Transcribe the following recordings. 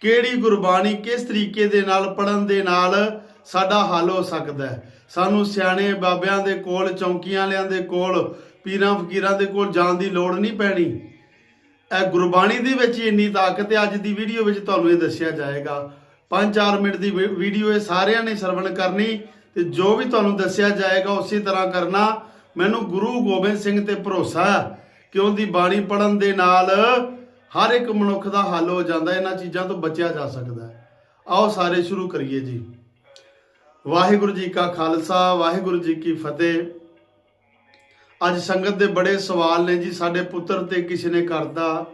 ਕਿਹੜੀ ਗੁਰਬਾਣੀ ਕਿਸ ਤਰੀਕੇ ਦੇ ਨਾਲ ਪੜਨ ਦੇ ਨਾਲ ਸਾਡਾ ਹੱਲ ਹੋ ਸਕਦਾ ਹੈ? ਸਾਨੂੰ ਸਿਆਣੇ ਬਾਬਿਆਂ ਦੇ ਕੋਲ, ਚੌਂਕੀਆਂ ਵਾਲਿਆਂ ਦੇ ਕੋਲ, ਪੀਰਾਂ ਫਕੀਰਾਂ ਦੇ ਕੋਲ ਜਾਣ ਦੀ ਲੋੜ ਨਹੀਂ ਪੈਣੀ। ਇਹ ਗੁਰਬਾਣੀ ਦੇ ਵਿੱਚ ਹੀ ਇੰਨੀ ਤਾਕਤ ਹੈ, ਅੱਜ ਦੀ ਵੀਡੀਓ ਵਿੱਚ ਤੁਹਾਨੂੰ ਇਹ ਦੱਸਿਆ ਜਾਏਗਾ। 5-4 ਮਿੰਟ ਦੀ ਵੀ- ਵੀਡੀਓ ਇਹ ਸਾਰਿਆਂ ਨੇ ਸਰਵਣ ਕਰਨੀ ਤੇ ਜੋ ਵੀ ਤੁਹਾਨੂੰ ਦੱਸਿਆ ਜਾਏਗਾ ਉਸੇ ਤਰ੍ਹਾਂ ਕਰਨਾ। ਮੈਨੂੰ ਗੁਰੂ ਗੋਬਿੰਦ ਸਿੰਘ ਤੇ ਭਰੋਸਾ ਹੈ ਕਿ ਉਹਦੀ ਬਾਣੀ ਪੜਨ ਦੇ ਨਾਲ ਹਰ ਇੱਕ ਮਨੁੱਖ ਦਾ ਹੱਲ ਹੋ ਜਾਂਦਾ, ਇਹਨਾਂ ਚੀਜ਼ਾਂ ਤੋਂ ਬਚਿਆ ਜਾ ਸਕਦਾ ਹੈ। ਆਓ ਸਾਰੇ ਸ਼ੁਰੂ ਕਰੀਏ ਜੀ। ਵਾਹਿਗੁਰੂ ਜੀ ਕਾ ਖਾਲਸਾ, ਵਾਹਿਗੁਰੂ ਜੀ ਕੀ ਫਤਿਹ। ਅੱਜ ਸੰਗਤ ਦੇ ਬੜੇ ਸਵਾਲ ਨੇ ਜੀ, ਸਾਡੇ ਪੁੱਤਰ ਤੇ ਕਿਸੇ ਨੇ ਕਰਤਾ,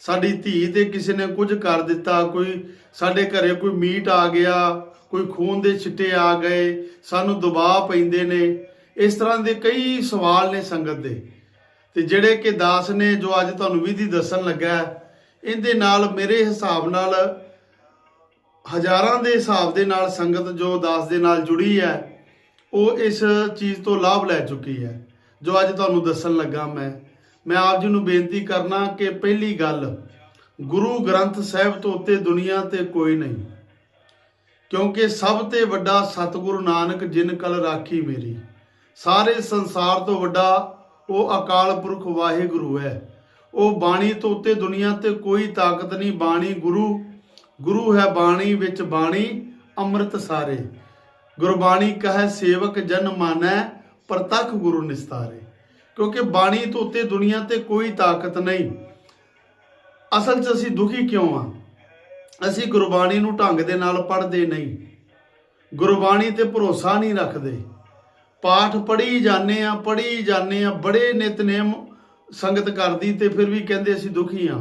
ਸਾਡੀ ਧੀ ਤੇ ਕਿਸੇ ਨੇ ਕੁਝ ਕਰ ਦਿੱਤਾ, ਕੋਈ ਸਾਡੇ ਘਰੇ ਕੋਈ ਮੀਟ ਆ ਗਿਆ, ਕੋਈ ਖੂਨ ਦੇ ਛਿੱਟੇ ਆ ਗਏ, ਸਾਨੂੰ ਦਬਾਅ ਪੈਂਦੇ ਨੇ। ਇਸ ਤਰ੍ਹਾਂ ਦੇ ਕਈ ਸਵਾਲ ਨੇ ਸੰਗਤ ਦੇ। ਤੇ ਜਿਹੜੇ ਕਿ ਦਾਸ ਨੇ ਜੋ ਅੱਜ ਤੁਹਾਨੂੰ ਵਿਧੀ ਦੱਸਣ ਲੱਗਾ ਇਹਦੇ ਨਾਲ ਮੇਰੇ ਹਿਸਾਬ ਨਾਲ ਹਜ਼ਾਰਾਂ ਦੇ ਹਿਸਾਬ ਦੇ ਨਾਲ ਸੰਗਤ ਜੋ ਦਾਸ ਦੇ ਨਾਲ ਜੁੜੀ ਹੈ, ਉਹ ਇਸ ਚੀਜ਼ ਤੋਂ ਲਾਭ ਲੈ ਚੁੱਕੀ ਹੈ, ਜੋ ਅੱਜ ਤੁਹਾਨੂੰ ਦੱਸਣ ਲੱਗਾ ਮੈਂ। ਮੈਂ ਆਪ ਜੀ ਨੂੰ ਬੇਨਤੀ ਕਰਨਾ ਕਿ ਪਹਿਲੀ ਗੱਲ, ਗੁਰੂ ਗ੍ਰੰਥ ਸਾਹਿਬ ਤੋਂ ਉੱਤੇ ਦੁਨੀਆ ਤੇ ਕੋਈ ਨਹੀਂ, ਕਿਉਂਕਿ ਸਭ ਤੇ ਵੱਡਾ ਸਤਿਗੁਰੂ ਨਾਨਕ ਜਿਨ ਕਲ ਰਾਖੀ ਮੇਰੀ, ਸਾਰੇ ਸੰਸਾਰ ਤੋਂ ਵੱਡਾ ਉਹ ਅਕਾਲ ਪੁਰਖ ਵਾਹਿਗੁਰੂ ਹੈ। ਉਹ ਬਾਣੀ ਤੋਂ ਉੱਤੇ ਦੁਨੀਆ ਤੇ ਕੋਈ ਤਾਕਤ ਨਹੀਂ। ਬਾਣੀ ਗੁਰੂ ਗੁਰੂ ਹੈ ਬਾਣੀ ਵਿੱਚ ਬਾਣੀ, ਅੰਮ੍ਰਿਤ ਸਾਰੇ। ਗੁਰਬਾਣੀ ਕਹੈ, ਸੇਵਕ ਜਨ ਮਾਨੈ, ਪ੍ਰਤੱਖ ਗੁਰੂ ਨਿਸਤਾਰੇ। ਕਿਉਂਕਿ ਬਾਣੀ ਤੋਂ ਉੱਤੇ ਦੁਨੀਆ ਤੇ ਕੋਈ ਤਾਕਤ ਨਹੀਂ। ਅਸਲ 'ਚ ਅਸੀਂ ਦੁਖੀ ਕਿਉਂ ਆ? ਅਸੀਂ ਗੁਰਬਾਣੀ ਨੂੰ ਢੰਗ ਦੇ ਨਾਲ ਪੜ੍ਹਦੇ ਨਹੀਂ। ਗੁਰਬਾਣੀ ਤੇ ਭਰੋਸਾ ਨਹੀਂ ਰੱਖਦੇ। ਪਾਠ ਪੜ੍ਹੀ ਜਾਂਦੇ ਆ ਪੜ੍ਹੀ ਜਾਂਦੇ ਆ ਬੜੇ ਨਿਤਨੇਮ ਸੰਗਤ ਕਰਦੀ ਤੇ ਫਿਰ ਵੀ ਕਹਿੰਦੇ ਅਸੀਂ ਦੁਖੀ ਆ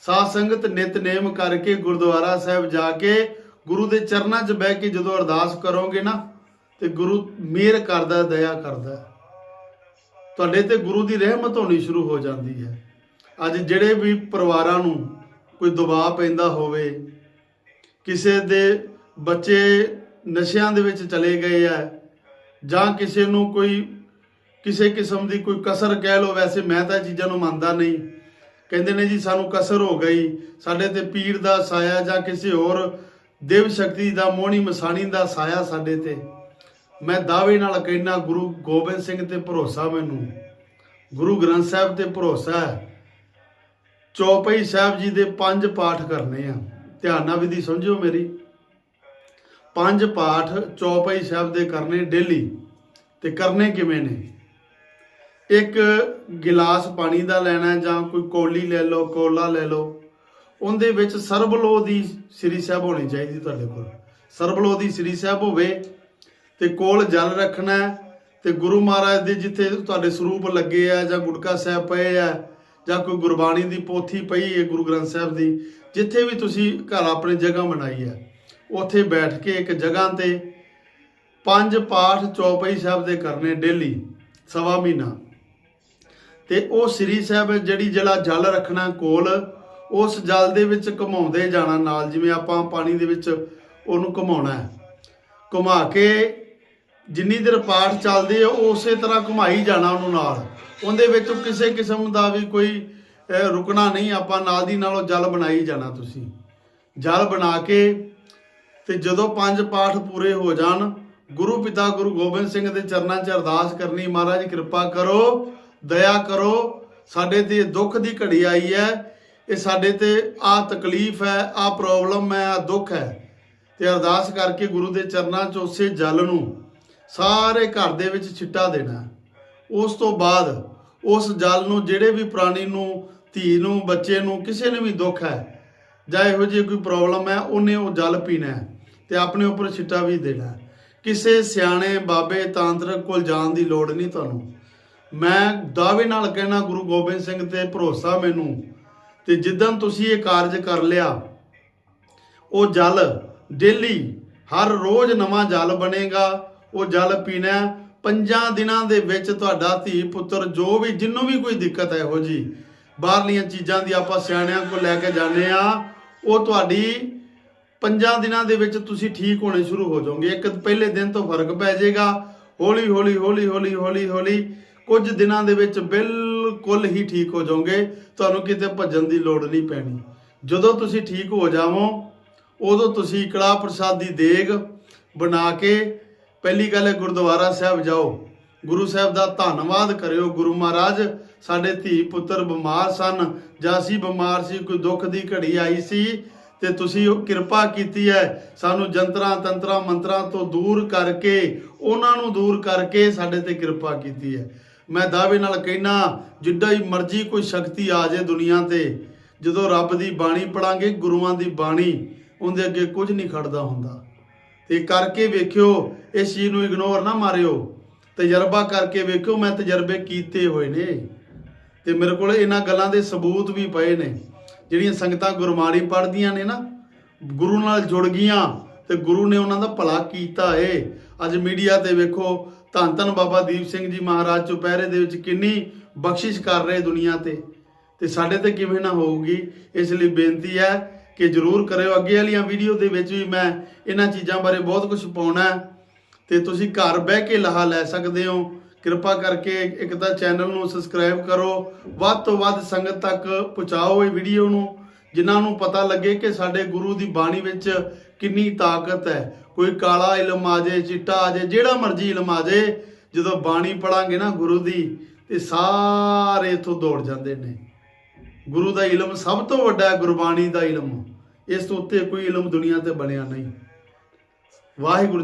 ਸਾਧ ਸੰਗਤ ਨਿਤਨੇਮ ਕਰਕੇ ਗੁਰਦੁਆਰਾ ਸਾਹਿਬ ਜਾ ਕੇ ਗੁਰੂ ਦੇ ਚਰਨਾਂ 'ਚ ਬਹਿ ਕੇ ਜਦੋਂ ਅਰਦਾਸ ਕਰੋਗੇ ਨਾ, ਤੇ ਗੁਰੂ ਮਿਹਰ ਕਰਦਾ, ਦਇਆ ਕਰਦਾ। ਤੁਹਾਡੇ ਤੇ ਗੁਰੂ ਦੀ ਰਹਿਮਤ ਹੋਣੀ ਸ਼ੁਰੂ ਹੋ ਜਾਂਦੀ ਹੈ। ਅੱਜ ਜਿਹੜੇ ਵੀ ਪਰਿਵਾਰਾਂ ਨੂੰ ਕੋਈ ਦਬਾਅ ਪੈਂਦਾ ਹੋਵੇ, ਕਿਸੇ ਦੇ ਬੱਚੇ ਨਸ਼ਿਆਂ ਦੇ ਵਿੱਚ ਚਲੇ ਗਏ ਆ ਜਾਂ ਕਿਸੇ ਨੂੰ ਕੋਈ, ਕਿਸੇ ਕਿਸਮ ਦੀ ਕੋਈ ਕਸਰ ਕਹਿ ਲੋ ਵੈਸੇ ਮੈਂ ਤਾਂ ਇਹ ਚੀਜ਼ਾਂ ਨੂੰ ਮੰਨਦਾ ਨਹੀਂ। ਕਹਿੰਦੇ ਨੇ ਜੀ, ਸਾਨੂੰ ਕਸਰ ਹੋ ਗਈ। ਸਾਡੇ ਤੇ ਪੀਰ ਦਾ ਸਾਇਆ ਜਾਂ ਕਿਸੇ ਹੋਰ ਦੇਵ ਸ਼ਕਤੀ ਦਾ ਮੋਹਣੀ ਮਸਾਣੀ ਦਾ ਸਾਇਆ ਸਾਡੇ ਤੇ। ਮੈਂ ਦਾਅਵੇ ਨਾਲ ਕਹਿਣਾ ਗੁਰੂ ਗੋਬਿੰਦ ਸਿੰਘ ਤੇ ਭਰੋਸਾ ਮੈਨੂੰ। ਗੁਰੂ ਗ੍ਰੰਥ ਸਾਹਿਬ ਤੇ ਭਰੋਸਾ ਹੈ। ਚੌਪਈ ਸਾਹਿਬ ਜੀ ਦੇ ਪੰਜ ਪਾਠ ਕਰਨੇ ਆ। ਧਿਆਨ ਨਾਲ ਵਿਧੀ ਸਮਝਿਓ ਮੇਰੀ। ਪੰਜ ਪਾਠ ਚੌਪਈ ਸਾਹਿਬ ਦੇ ਕਰਨੇ ਡੇਲੀ। ਤੇ ਕਰਨੇ ਕਿਵੇਂ ਨੇ? ਇੱਕ ਗਿਲਾਸ ਪਾਣੀ ਦਾ ਲੈਣਾ ਜਾਂ ਕੋਈ ਕੋਲੀ ਲੈ ਲਓ, ਕੋਲਾ ਲੈ ਲਓ, ਉਹਦੇ ਵਿੱਚ ਸਰਬਲੋ ਦੀ ਸ੍ਰੀ ਸਾਹਿਬ ਹੋਣੀ ਚਾਹੀਦੀ ਤੁਹਾਡੇ ਕੋਲ। ਸਰਬਲੋ ਦੀ ਸ੍ਰੀ ਸਾਹਿਬ ਹੋਵੇ ਤੇ ਕੋਲ ਜਲ ਰੱਖਣਾ ਹੈ ਤੇ ਗੁਰੂ ਮਹਾਰਾਜ ਦੇ ਜਿੱਥੇ ਤੁਹਾਡੇ ਸਰੂਪ ਲੱਗੇ ਆ ਜਾਂ ਗੁਟਕਾ ਸਾਹਿਬ ਪਏ ਆ ਜਾਂ ਕੋਈ ਗੁਰਬਾਣੀ ਦੀ ਪੋਥੀ ਪਈ ਹੈ ਗੁਰੂ ਗ੍ਰੰਥ ਸਾਹਿਬ ਦੀ, ਜਿੱਥੇ ਵੀ ਤੁਸੀਂ ਘਰ ਆਪਣੀ ਜਗ੍ਹਾ ਬਣਾਈ ਹੈ। ਉੱਥੇ ਬੈਠ ਕੇ ਇੱਕ ਜਗ੍ਹਾ ਤੇ ਪੰਜ ਪਾਠ ਚੌਪਈ ਸਾਹਿਬ ਦੇ ਕਰਨੇ ਡੇਲੀ, ਸਵਾ ਮਹੀਨਾ। ਤੇ ਉਹ ਸ੍ਰੀ ਸਾਹਿਬ ਜਿਹੜੀ ਜਿਹੜਾ ਜਲ ਰੱਖਣਾ ਕੋਲ, ਉਸ ਜਲ ਦੇ ਵਿੱਚ ਘੁਮਾਉਂਦੇ ਜਾਣਾ ਨਾਲ, ਜਿਵੇਂ ਆਪਾਂ ਪਾਣੀ ਦੇ ਵਿੱਚ ਉਹਨੂੰ ਘੁਮਾਉਣਾ ਹੈ। ਘੁਮਾ ਕੇ ਜਿੰਨੀ ਦੇਰ ਪਾਠ ਚੱਲਦੇ ਆ, ਉਹ ਉਸੇ ਤਰ੍ਹਾਂ ਘੁਮਾਈ ਜਾਣਾ ਉਹਨੂੰ ਨਾਲ। ਉਹਦੇ ਵਿੱਚ ਕਿਸੇ ਕਿਸਮ ਦਾ ਵੀ ਕੋਈ ਰੁਕਣਾ ਨਹੀਂ, ਆਪਾਂ ਨਾਲ ਦੀ ਨਾਲ ਉਹ ਜਲ ਬਣਾਈ ਜਾਣਾ ਤੁਸੀਂ। ਜਲ ਬਣਾ ਕੇ ਤੇ ਜਦੋਂ ਪੰਜ ਪਾਠ ਪੂਰੇ ਹੋ ਜਾਣ, ਗੁਰੂ ਪਿਤਾ ਗੁਰੂ ਗੋਬਿੰਦ ਸਿੰਘ ਦੇ ਚਰਨਾਂ 'ਚ ਅਰਦਾਸ ਕਰਨੀ, ਮਹਾਰਾਜ ਕਿਰਪਾ ਕਰੋ, ਦਇਆ ਕਰੋ, ਸਾਡੇ ਤੇ ਦੁੱਖ ਦੀ ਘੜੀ ਆਈ ਹੈ, ਇਹ ਸਾਡੇ ਤੇ ਆ ਤਕਲੀਫ ਹੈ ਆ ਪ੍ਰੋਬਲਮ ਹੈ ਆ ਦੁੱਖ ਹੈ। ਤੇ ਅਰਦਾਸ ਕਰਕੇ ਗੁਰੂ ਦੇ ਚਰਨਾਂ 'ਚ ਉਸੇ ਜਲ ਨੂੰ ਸਾਰੇ ਘਰ ਦੇ ਵਿੱਚ ਛਿੱਟਾ ਦੇਣਾ। ਉਸ ਤੋਂ ਬਾਅਦ ਉਸ ਜਲ ਨੂੰ ਜਿਹੜੇ ਵੀ ਪ੍ਰਾਣੀ ਨੂੰ, ਧੀ ਨੂੰ, ਬੱਚੇ ਨੂੰ, ਕਿਸੇ ਨੂੰ ਵੀ ਦੁੱਖ ਹੈ, ਜਾਂ ਇਹੋ ਜਿਹੀ ਕੋਈ ਪ੍ਰੋਬਲਮ ਹੈ, ਉਹਨੇ ਉਹ ਜਲ ਪੀਣਾ ਹੈ। ਤੇ ਆਪਣੇ ਉੱਪਰ ਛਿੱਟਾ ਵੀ ਦੇਣਾ ਕਿਸੇ ਸਿਆਣੇ ਬਾਬੇ ਤਾਂਤਰਿਕ ਕੋਲ ਜਾਣ ਦੀ ਲੋੜ ਨਹੀਂ ਤੁਹਾਨੂੰ। ਮੈਂ ਦਾਅਵੇ ਨਾਲ ਕਹਿਣਾ ਗੁਰੂ ਗੋਬਿੰਦ ਸਿੰਘ ਤੇ ਭਰੋਸਾ ਮੈਨੂੰ ਤੇ ਜਿੱਦਣ ਤੁਸੀਂ ਇਹ ਕਾਰਜ ਕਰ ਲਿਆ, ਉਹ ਜਲ ਡੇਲੀ, ਹਰ ਰੋਜ਼ ਨਵਾਂ ਜਲ ਬਣੇਗਾ, ਉਹ ਜਲ ਪੀਣਾ ਪੰਜਾਂ ਦਿਨਾਂ ਦੇ ਵਿੱਚ ਤੁਹਾਡਾ ਧੀ ਪੁੱਤਰ ਜੋ ਵੀ, ਜਿੰਨੂੰ ਵੀ ਕੋਈ ਦਿੱਕਤ ਹੈ ਇਹੋ ਜੀ ਬਾਹਰਲੀਆਂ ਚੀਜ਼ਾਂ ਦੀ ਆਪਾਂ ਸਿਆਣਿਆਂ ਕੋਲ ਲੈ ਕੇ ਜਾਂਦੇ ਆ ਉਹ ਤੁਹਾਡੀ ਪੰਜਾਂ ਦਿਨਾਂ ਦੇ ਵਿੱਚ ਤੁਸੀਂ ਠੀਕ ਹੋਣੇ ਸ਼ੁਰੂ ਹੋ ਜਾਓਗੇ। ਇੱਕ ਪਹਿਲੇ ਦਿਨ ਤੋਂ ਫ਼ਰਕ ਪੈ ਜਾਏਗਾ। ਹੌਲੀ ਹੌਲੀ ਹੌਲੀ ਹੌਲੀ ਹੌਲੀ ਹੌਲੀ ਕੁਝ ਦਿਨਾਂ ਦੇ ਵਿੱਚ ਬਿਲਕੁਲ ਹੀ ਠੀਕ ਹੋ ਜਾਓਗੇ। ਤੁਹਾਨੂੰ ਕਿਤੇ ਭੱਜਣ ਦੀ ਲੋੜ ਨਹੀਂ ਪੈਣੀ। ਜਦੋਂ ਤੁਸੀਂ ਠੀਕ ਹੋ ਜਾਵੋ, ਉਦੋਂ ਤੁਸੀਂ ਕੜਾਹ ਪ੍ਰਸਾਦ ਦੀ ਦੇਗ ਬਣਾ ਕੇ ਪਹਿਲੀ ਗੱਲ ਹੈ ਗੁਰਦੁਆਰਾ ਸਾਹਿਬ ਜਾਓ। ਗੁਰੂ ਸਾਹਿਬ ਦਾ ਧੰਨਵਾਦ ਕਰਿਓ। ਗੁਰੂ ਮਹਾਰਾਜ, ਸਾਡੇ ਧੀ ਪੁੱਤਰ ਬਿਮਾਰ ਸਨ। ਜਾਂ ਅਸੀਂ ਬਿਮਾਰ ਸੀ, ਕੋਈ ਦੁੱਖ ਦੀ ਘੜੀ ਆਈ ਸੀ ਤੇ ਤੁਸੀਂ ਉਹ ਕਿਰਪਾ ਕੀਤੀ ਹੈ ਸਾਨੂੰ ਜੰਤਰਾਂ ਤੰਤਰਾਂ ਮੰਤਰਾਂ ਤੋਂ ਦੂਰ ਕਰਕੇ, ਉਹਨਾਂ ਨੂੰ ਦੂਰ ਕਰਕੇ ਸਾਡੇ ਤੇ ਕਿਰਪਾ ਕੀਤੀ ਹੈ। ਮੈਂ ਦਾਅਵੇ ਨਾਲ ਕਹਿਣਾ ਜਿੱਡਾ ਹੀ ਮਰਜ਼ੀ ਕੋਈ ਸ਼ਕਤੀ ਆ ਜਾਏ ਦੁਨੀਆ ਤੇ, ਜਦੋਂ ਰੱਬ ਦੀ ਬਾਣੀ ਪੜਾਂਗੇ, ਗੁਰੂਆਂ ਦੀ ਬਾਣੀ, ਉਹਦੇ ਅੱਗੇ ਕੁਝ ਨਹੀਂ ਖੜਦਾ ਹੁੰਦਾ। ਤੇ ਕਰਕੇ ਵੇਖਿਓ, ਇਸ ਚੀਜ਼ ਨੂੰ ਇਗਨੋਰ ਨਾ ਮਾਰਿਓ। ਤਜਰਬਾ ਕਰਕੇ ਵੇਖਿਓ, ਮੈਂ ਤਜਰਬੇ ਕੀਤੇ ਹੋਏ ਨੇ। ਤੇ ਮੇਰੇ ਕੋਲ ਇਹਨਾਂ ਗੱਲਾਂ ਦੇ ਸਬੂਤ ਵੀ ਪਏ ਨੇ। ਜਿਹੜੀਆਂ ਸੰਗਤਾਂ ਗੁਰਬਾਣੀ ਪੜ੍ਹਦੀਆਂ ਨੇ ਨਾ, ਗੁਰੂ ਨਾਲ ਜੁੜ ਗਈਆਂ ਤੇ ਗੁਰੂ ਨੇ ਉਹਨਾਂ ਦਾ ਭਲਾ ਕੀਤਾ ਏ। ਅੱਜ ਮੀਡੀਆ ਤੇ ਵੇਖੋ, ਧੰਨ ਧੰਨ ਬਾਬਾ ਦੀਪ ਸਿੰਘ ਜੀ ਮਹਾਰਾਜ ਚੁਪਹਿਰੇ ਦੇ ਵਿੱਚ ਕਿੰਨੀ ਬਖਸ਼ਿਸ਼ ਕਰ ਰਹੇ ਦੁਨੀਆ ਤੇ। ਤੇ ਸਾਡੇ ਤੇ ਕਿਵੇਂ ਨਾ ਹੋਊਗੀ, ਇਸ ਲਈ ਬੇਨਤੀ ਹੈ ਕਿ ਜਰੂਰ ਕਰਿਓ। ਅੱਗੇ ਵਾਲੀਆਂ ਵੀਡੀਓ ਦੇ ਵਿੱਚ ਵੀ ਮੈਂ ਇਹਨਾਂ ਚੀਜ਼ਾਂ ਬਾਰੇ ਬਹੁਤ ਕੁਝ ਪਾਉਣਾ ਹੈ। ਤੇ ਤੁਸੀਂ ਘਰ ਬਹਿ ਕੇ ਲਾਹਾ ਲੈ ਸਕਦੇ ਹੋ। ਕਿਰਪਾ ਕਰਕੇ ਇੱਕ ਤਾਂ ਚੈਨਲ ਨੂੰ ਸਬਸਕ੍ਰਾਈਬ ਕਰੋ। ਵੱਧ ਤੋਂ ਵੱਧ ਸੰਗਤ ਤੱਕ ਪਹੁੰਚਾਓ ਇਹ ਵੀਡੀਓ ਨੂੰ, ਜਿਨ੍ਹਾਂ ਨੂੰ ਪਤਾ ਲੱਗੇ ਕਿ ਸਾਡੇ ਗੁਰੂ ਦੀ ਬਾਣੀ ਵਿੱਚ ਕਿੰਨੀ ਤਾਕਤ ਹੈ। ਕੋਈ ਕਾਲਾ ਇਲਮ ਆ ਜਾਏ ਚਿੱਟਾ ਆ ਜਾਏ ਜਿਹੜਾ ਮਰਜ਼ੀ ਇਲਮ ਆ ਜਾਏ ਜਦੋਂ ਬਾਣੀ ਪੜਾਂਗੇ ਨਾ ਗੁਰੂ ਦੀ, ਤੇ ਸਾਰੇ ਇਥੋਂ ਦੌੜ ਜਾਂਦੇ ਨੇ। ਗੁਰੂ ਦਾ ਇਲਮ ਸਭ ਤੋਂ ਵੱਡਾ ਹੈ, ਗੁਰਬਾਣੀ ਦਾ ਇਲਮ। ਇਸ ਤੋਂ ਉੱਤੇ ਕੋਈ ਇਲਮ ਦੁਨੀਆ ਤੇ ਬਣਿਆ ਨਹੀਂ। ਵਾਹਿਗੁਰੂ ਜੀ